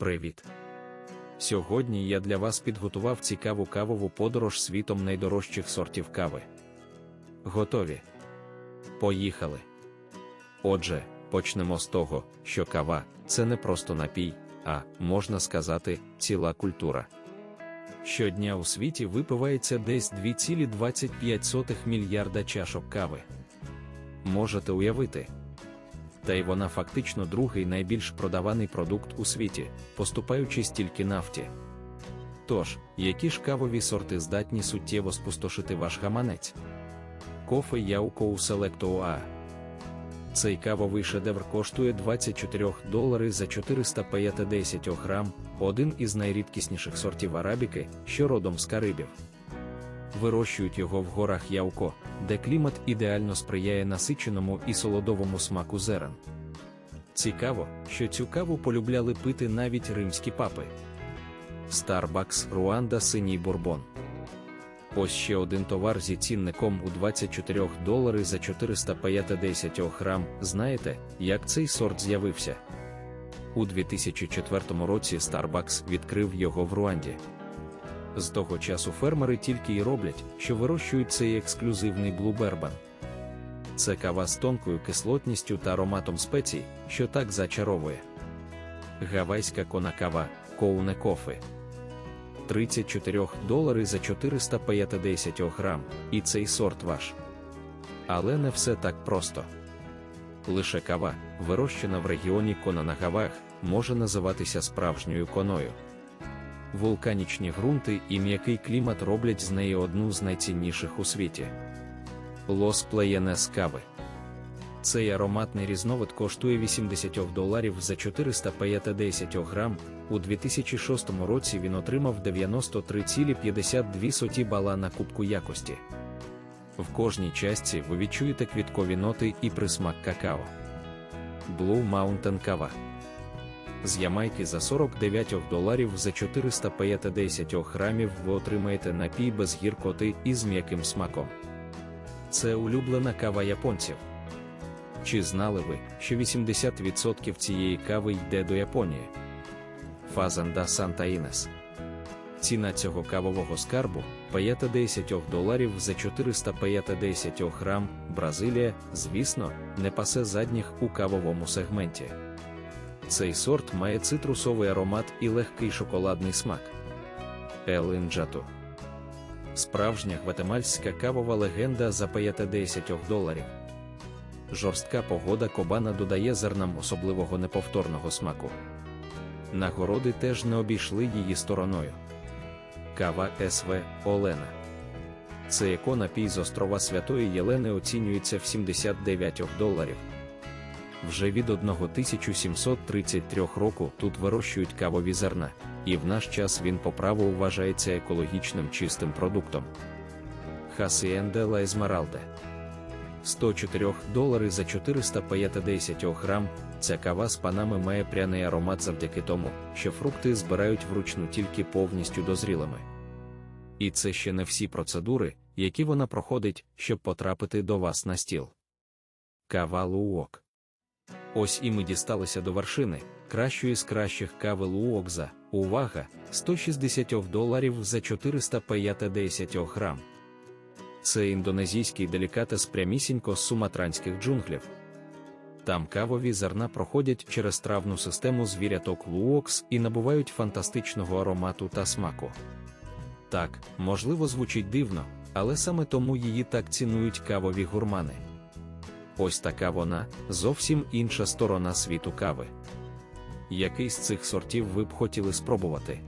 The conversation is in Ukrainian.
Привіт! Сьогодні я для вас підготував цікаву кавову подорож світом найдорожчих сортів кави. Готові? Поїхали! Отже, почнемо з того, що кава це не просто напій, а, можна сказати, ціла культура. Щодня у світі випивається десь 2,25 мільярда чашок кави. Можете уявити? Та й вона фактично другий найбільш продаваний продукт у світі, поступаючись тільки нафті. Тож, які ж кавові сорти здатні суттєво спустошити ваш гаманець? Кофе Яуко у Selecto А. Цей кавовий шедевр коштує 24 долари за 450 грам, один із найрідкісніших сортів арабіки, що родом з Карибів. Вирощують його в горах Яуко, де клімат ідеально сприяє насиченому і солодовому смаку зерен. Цікаво, що цю каву полюбляли пити навіть римські папи. Starbucks Руанда Синій Бурбон. Ось ще один товар зі цінником у 24 долари за 450 грам. Знаєте, як цей сорт з'явився? У 2004 році Starbucks відкрив його в Руанді. З того часу фермери тільки й роблять, що вирощують цей ексклюзивний блубербан. Це кава з тонкою кислотністю та ароматом спецій, що так зачаровує. Гавайська кона кава коуне кофе. 34 долари за 450 грам, і цей сорт ваш. Але не все так просто. Лише кава, вирощена в регіоні Кона на Гавах, може називатися справжньою коною. Вулканічні ґрунти і м'який клімат роблять з неї одну з найцінніших у світі. Лос Плеєнес кави. Цей ароматний різновид коштує 80 доларів за 450 грам. У 2006 році він отримав 93,52 бала на кубку якості. В кожній частці ви відчуєте квіткові ноти і присмак какао. Blue Mountain кава. З Ямайки за 49 доларів за 450 грамів ви отримаєте напій без гіркоти і з м'яким смаком. Це улюблена кава японців. Чи знали ви, що 80% цієї кави йде до Японії? Фазанда Санта Інес. Ціна цього кавового скарбу 50 доларів за 450 грам. Бразилія, звісно, не пасе задніх у кавовому сегменті. Цей сорт має цитрусовий аромат і легкий шоколадний смак. Елинджату. Справжня гватемальська кавова легенда за 50 доларів. Жорстка погода кобана додає зернам особливого неповторного смаку. Нагороди теж не обійшли її стороною. Кава СВ Олена. Це еконапій з острова Святої Єлени оцінюється в 79 доларів. Вже від 1733 року тут вирощують кавові зерна, і в наш час він по праву вважається екологічним чистим продуктом. Хасіенде Ла Езмералде 104 долари за 450 грам. Ця кава з панами має пряний аромат завдяки тому, що фрукти збирають вручну тільки повністю дозрілими. І це ще не всі процедури, які вона проходить, щоб потрапити до вас на стіл. Кава Луок. Ось і ми дісталися до вершини, кращої з кращих кави Луок за, увага, 160 доларів за 450 грам. Це індонезійський делікатес прямісінько з суматранських джунглів. Там кавові зерна проходять через травну систему звіряток Луокс і набувають фантастичного аромату та смаку. Так, можливо, звучить дивно, але саме тому її так цінують кавові гурмани. Ось така вона зовсім інша сторона світу кави. Який з цих сортів ви б хотіли спробувати?